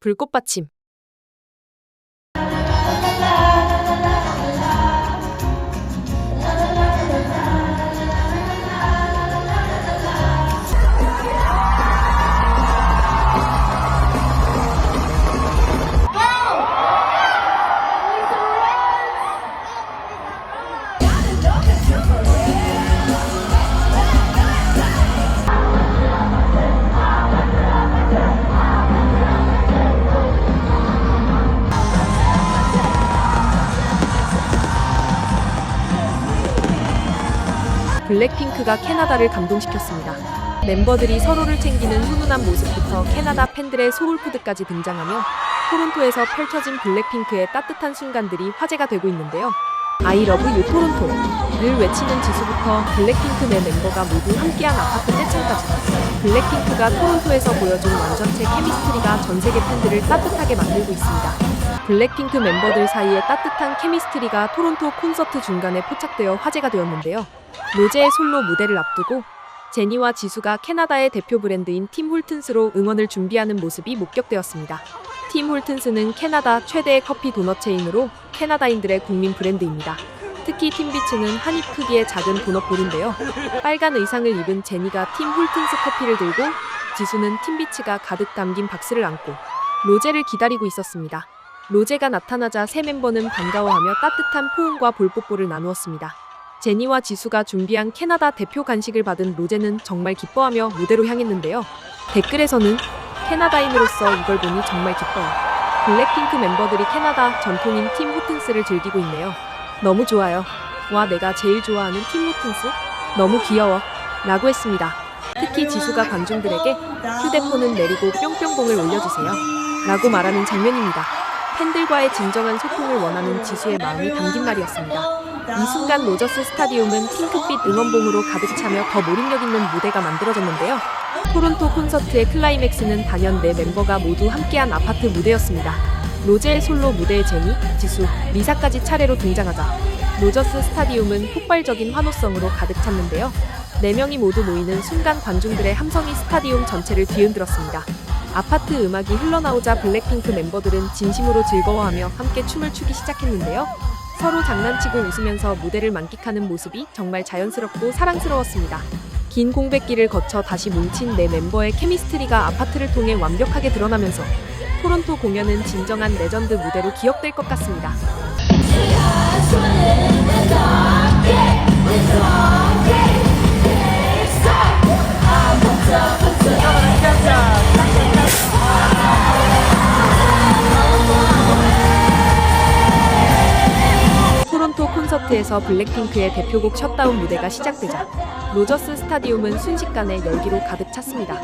불꽃 받침. 블랙핑크가 캐나다를 감동시켰습니다. 멤버들이 서로를 챙기는 훈훈한 모습부터 캐나다 팬들의 소울푸드까지 등장하며 토론토에서 펼쳐진 블랙핑크의 따뜻한 순간들이 화제가 되고 있는데요. I love you 토론토를 외치는 지수부터 블랙핑크 내 멤버가 모두 함께한 아파트 떼창까지 블랙핑크가 토론토에서 보여준 완전체 케미스트리가 전 세계 팬들을 따뜻하게 만들고 있습니다. 블랙핑크 멤버들 사이의 따뜻한 케미스트리가 토론토 콘서트 중간에 포착되어 화제가 되었는데요. 로제의 솔로 무대를 앞두고 제니와 지수가 캐나다의 대표 브랜드인 팀 홀튼스로 응원을 준비하는 모습이 목격되었습니다. 팀 홀튼스는 캐나다 최대의 커피 도넛 체인으로 캐나다인들의 국민 브랜드입니다. 특히 팀비츠는 한입 크기의 작은 도넛볼인데요. 빨간 의상을 입은 제니가 팀 홀튼스 커피를 들고 지수는 팀비츠가 가득 담긴 박스를 안고 로제를 기다리고 있었습니다. 로제가 나타나자 새 멤버는 반가워하며 따뜻한 포옹과 볼뽀뽀를 나누었습니다. 제니와 지수가 준비한 캐나다 대표 간식을 받은 로제는 정말 기뻐하며 무대로 향했는데요. 댓글에서는 캐나다인으로서 이걸 보니 정말 기뻐요. 블랙핑크 멤버들이 캐나다 전통인 팀 호튼스를 즐기고 있네요. 너무 좋아요. 와, 내가 제일 좋아하는 팀 호튼스? 너무 귀여워. 라고 했습니다. 특히 지수가 관중들에게 휴대폰은 내리고 뿅뿅봉을 올려주세요. 라고 말하는 장면입니다. 팬들과의 진정한 소통을 원하는 지수의 마음이 담긴 말이었습니다. 이 순간 로저스 스타디움은 핑크빛 응원봉으로 가득 차며 더 몰입력 있는 무대가 만들어졌는데요. 토론토 콘서트의 클라이맥스는 단연 네 멤버가 모두 함께한 아파트 무대였습니다. 로제의 솔로 무대에 제니, 지수, 리사까지 차례로 등장하자 로저스 스타디움은 폭발적인 환호성으로 가득 찼는데요. 네 명이 모두 모이는 순간 관중들의 함성이 스타디움 전체를 뒤흔들었습니다. 아파트 음악이 흘러나오자 블랙핑크 멤버들은 진심으로 즐거워하며 함께 춤을 추기 시작했는데요. 서로 장난치고 웃으면서 무대를 만끽하는 모습이 정말 자연스럽고 사랑스러웠습니다. 긴 공백기를 거쳐 다시 뭉친 네 멤버의 케미스트리가 아파트를 통해 완벽하게 드러나면서 토론토 공연은 진정한 레전드 무대로 기억될 것 같습니다. 토론토 콘서트에서 블랙핑크의 대표곡 셧다운 무대가 시작되자 로저스 스타디움은 순식간에 열기로 가득 찼습니다.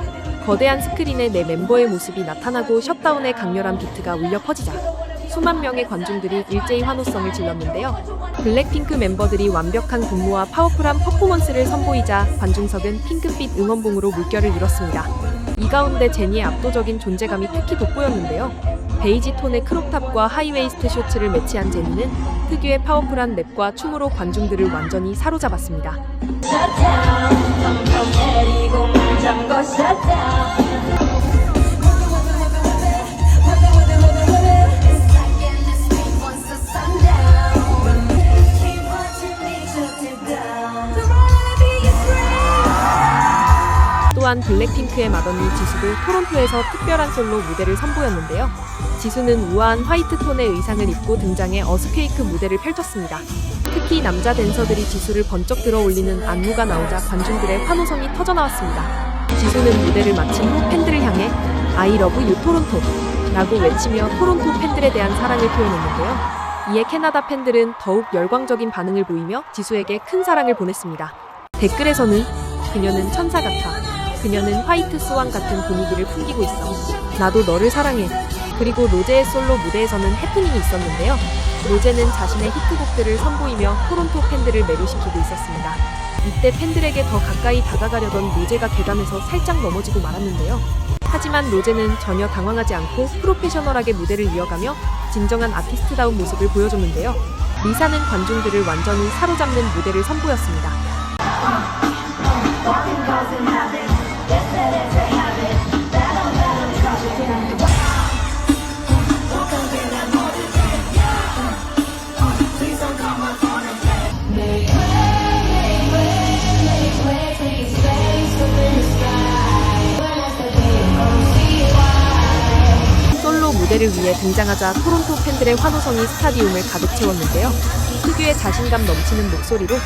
거대한 스크린에 내 멤버의 모습이 나타나고 셧다운의 강렬한 비트가 울려 퍼지자 수만 명의 관중들이 일제히 환호성을 질렀는데요. 블랙핑크 멤버들이 완벽한 군무와 파워풀한 퍼포먼스를 선보이자 관중석은 핑크빛 응원봉으로 물결을 잃었습니다. 이 가운데 제니의 압도적인 존재감이 특히 돋보였는데요. 베이지 톤의 크롭탑과 하이웨이스트 쇼츠를 매치한 제니는 특유의 파워풀한 랩과 춤으로 관중들을 완전히 사로잡았습니다. 또한 블랙핑크의 맏언니 지수도 토론토에서 특별한 솔로 무대를 선보였는데요. 지수는 우아한 화이트 톤의 의상을 입고 등장해 어스케이크 무대를 펼쳤습니다. 특히 남자 댄서들이 지수를 번쩍 들어 올리는 안무가 나오자 관중들의 환호성이 터져나왔습니다. 지수는 무대를 마친 후 팬들을 향해 I love you 토론토 라고 외치며 토론토 팬들에 대한 사랑을 표현했는데요. 이에 캐나다 팬들은 더욱 열광적인 반응을 보이며 지수에게 큰 사랑을 보냈습니다. 댓글에서는 그녀는 천사 같아. 그녀는 화이트 스완 같은 분위기를 풍기고 있어. 나도 너를 사랑해. 그리고 로제의 솔로 무대에서는 해프닝이 있었는데요. 로제는 자신의 히트곡들을 선보이며 토론토 팬들을 매료시키고 있었습니다. 이때 팬들에게 더 가까이 다가가려던 로제가 계단에서 살짝 넘어지고 말았는데요. 하지만 로제는 전혀 당황하지 않고 프로페셔널하게 무대를 이어가며 진정한 아티스트다운 모습을 보여줬는데요. 리사는 관중들을 완전히 사로잡는 무대를 선보였습니다. 무대를 위해 등장하자 토론토 팬들의 환호성이 스타디움을 가득 채웠는데요. 특유의 자신감 넘치는 목소리로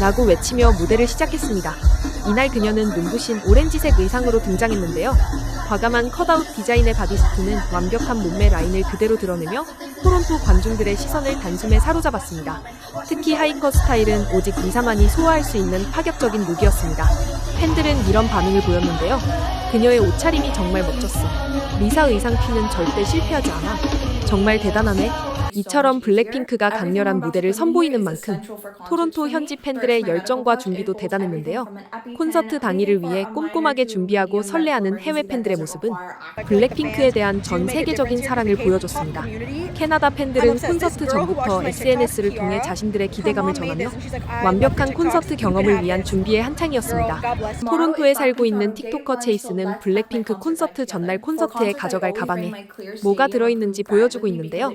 라고 외치며 무대를 시작했습니다. 이날 그녀는 눈부신 오렌지색 의상으로 등장했는데요. 과감한 컷아웃 디자인의 바디스트는 완벽한 몸매 라인을 그대로 드러내며 토론토 관중들의 시선을 단숨에 사로잡았습니다. 특히 하이컷 스타일은 오직 리사만이 소화할 수 있는 파격적인 룩이었습니다. 팬들은 이런 반응을 보였는데요. 그녀의 옷차림이 정말 멋졌어. 리사 의상 퀸은 절대 실패하지 않아. 정말 대단하네. 이처럼 블랙핑크가 강렬한 무대를 선보이는 만큼 토론토 현지 팬들의 열정과 준비도 대단했는데요. 콘서트 당일을 위해 꼼꼼하게 준비하고 설레하는 해외 팬들의 모습은 블랙핑크에 대한 전 세계적인 사랑을 보여줬습니다. 캐나다 팬들은 콘서트 전부터 SNS를 통해 자신들의 기대감을 전하며 완벽한 콘서트 경험을 위한 준비에 한창이었습니다. 토론토에 살고 있는 틱토커 체이스는 블랙핑크 콘서트 전날 콘서트에 가져갈 가방에 뭐가 들어있는지 보여주고 있는데요.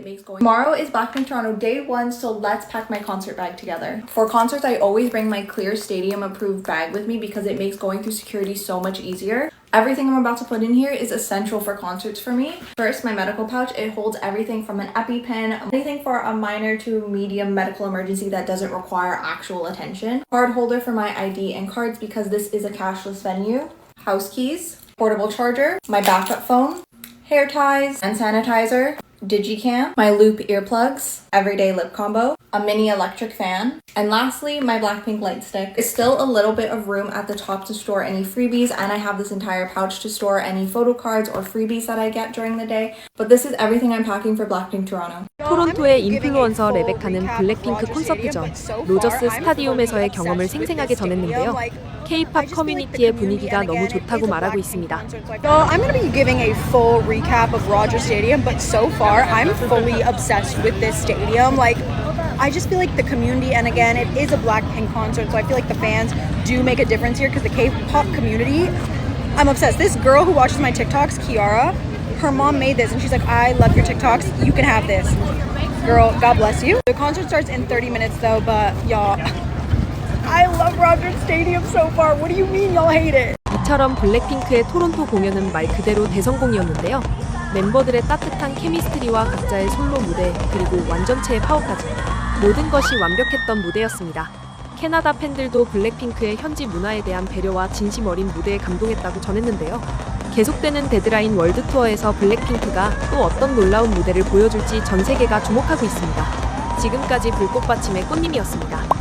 Tomorrow is Blackpink Toronto day one, so let's pack my concert bag together. For concerts, I always bring my clear stadium approved bag with me because it makes going through security so much easier. Everything I'm about to put in here is essential for concerts for me. First, my medical pouch. It holds everything from an EpiPen, anything for a minor to medium medical emergency that doesn't require actual attention. Card holder for my ID and cards because this is a cashless venue. House keys, portable charger, my backup phone, hair ties, and sanitizer, digicam, my loop earplugs, everyday lip combo, a mini electric fan, and lastly, my Blackpink light stick. It's still a little bit of room at the top to store any freebies, and I have this entire pouch to store any photo cards or freebies that I get during the day. But this is everything I'm packing for Blackpink Toronto. 토론토의 인플루언서 레베카는 블랙핑크 콘서트 전 로저스 스타디움에서의 경험을 생생하게 전했는데요. K-팝 커뮤니티의 분위기가 너무 좋다고 말하고 있습니다. Well, I'm going to be giving a full recap of Rogers Stadium, but so far I'm fully obsessed with this stadium. Like, I just feel like the community, and again, it is a Blackpink concert, so I feel like the fans do make a difference here because the K-pop community, I'm obsessed. This girl who watches my TikToks, Kiara, her mom made this, and she's like, I love your TikToks. You can have this. Girl, God bless you. The concert starts in 30 minutes though, but y'all, I love Rogers Stadium so far. What do you mean y'all hate it? 이처럼 블랙핑크의 토론토 공연은 말 그대로 대성공이었는데요. 멤버들의 따뜻한 케미스트리와 각자의 솔로 무대 그리고 완전체의 파워까지 모든 것이 완벽했던 무대였습니다. 캐나다 팬들도 블랙핑크의 현지 문화에 대한 배려와 진심 어린 무대에 감동했다고 전했는데요. 계속되는 데드라인 월드 투어에서 블랙핑크가 또 어떤 놀라운 무대를 보여줄지 전 세계가 주목하고 있습니다. 지금까지 불꽃받침의 꽃님이었습니다.